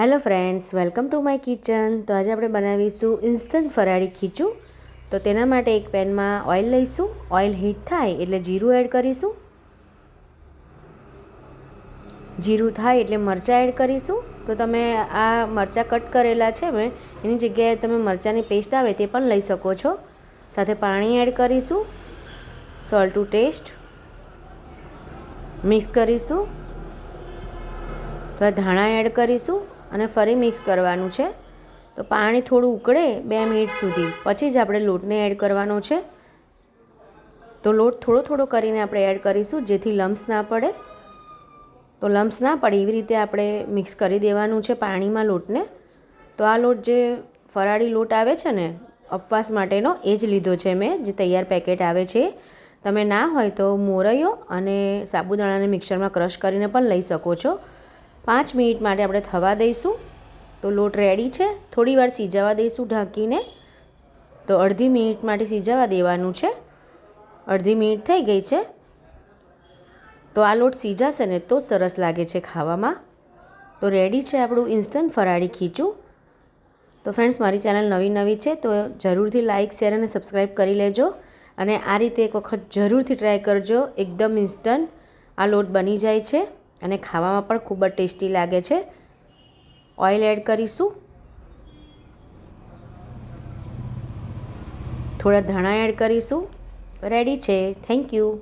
Hello friends, welcome to my kitchen. તો આજે આપણે બનાવીશું ઇન્સ્ટન્ટ ફરાળી ખીચું. તો તેના માટે એક પેનમાં ઓઇલ લઈશું. ઓઇલ હીટ થાય એટલે જીરું એડ કરીશું. જીરું થાય એટલે મરચાં એડ કરીશું. તો તમે આ મરચાં કટ કરેલા છે મેં એની જગ્યાએ તમે મરચાંની પેસ્ટ આવે તે પણ લઈ શકો છો. સાથે પાણી એડ કરીશું. Salt two test. મિક્સ કરીશું. થોડા ધાણા એડ કરીશું. અને ફરી મિક્સ કરવાનું છે. તો પાણી થોડું ઉકળે બે મિનિટ સુધી. પછી જ આપણે લોટને એડ કરવાનો છે. તો લોટ થોડો થોડો કરીને આપણે એડ કરીશું જેથી લમ્સ ના પડે. તો લમ્સ ના પડે એવી રીતે આપણે મિક્સ કરી દેવાનું છે પાણીમાં લોટને. તો આ લોટ જે ફરાળી લોટ આવે છે ને, અપવાસ માટેનો, એ જ લીધો છે મેં, જે તૈયાર પેકેટ આવે છે. તમે ના હોય તો મોરૈયો અને સાબુદાણાને મિક્સરમાં ક્રશ કરીને પણ લઈ શકો છો. પાંચ મિનિટ માટે આપણે થવા દઈશું. તો લોટ રેડી છે. થોડી વાર સિજાવા દઈશું ઢાંકીને. તો અડધી મિનિટ માટે સિજાવા દેવાનું છે. અડધી મિનિટ થઈ ગઈ છે. તો આ લોટ સિજાશે ને તો સરસ લાગે છે ખાવામાં. તો રેડી છે આપણું ઇન્સ્ટન્ટ ફરાળી ખીચું. તો ફ્રેન્ડ્સ મારી ચેનલ નવી નવી છે તો જરૂરથી લાઇક શેર અને સબસ્ક્રાઈબ કરી લેજો. અને આ રીતે એક વખત જરૂરથી ટ્રાય કરજો. એકદમ ઇન્સ્ટન્ટ આ લોટ બની જાય છે. અને ખાવામાં પણ ખૂબ જ ટેસ્ટી લાગે છે. ઓઇલ એડ કરીશું. થોડા ધાણા એડ કરીશું. રેડી છે. Thank you.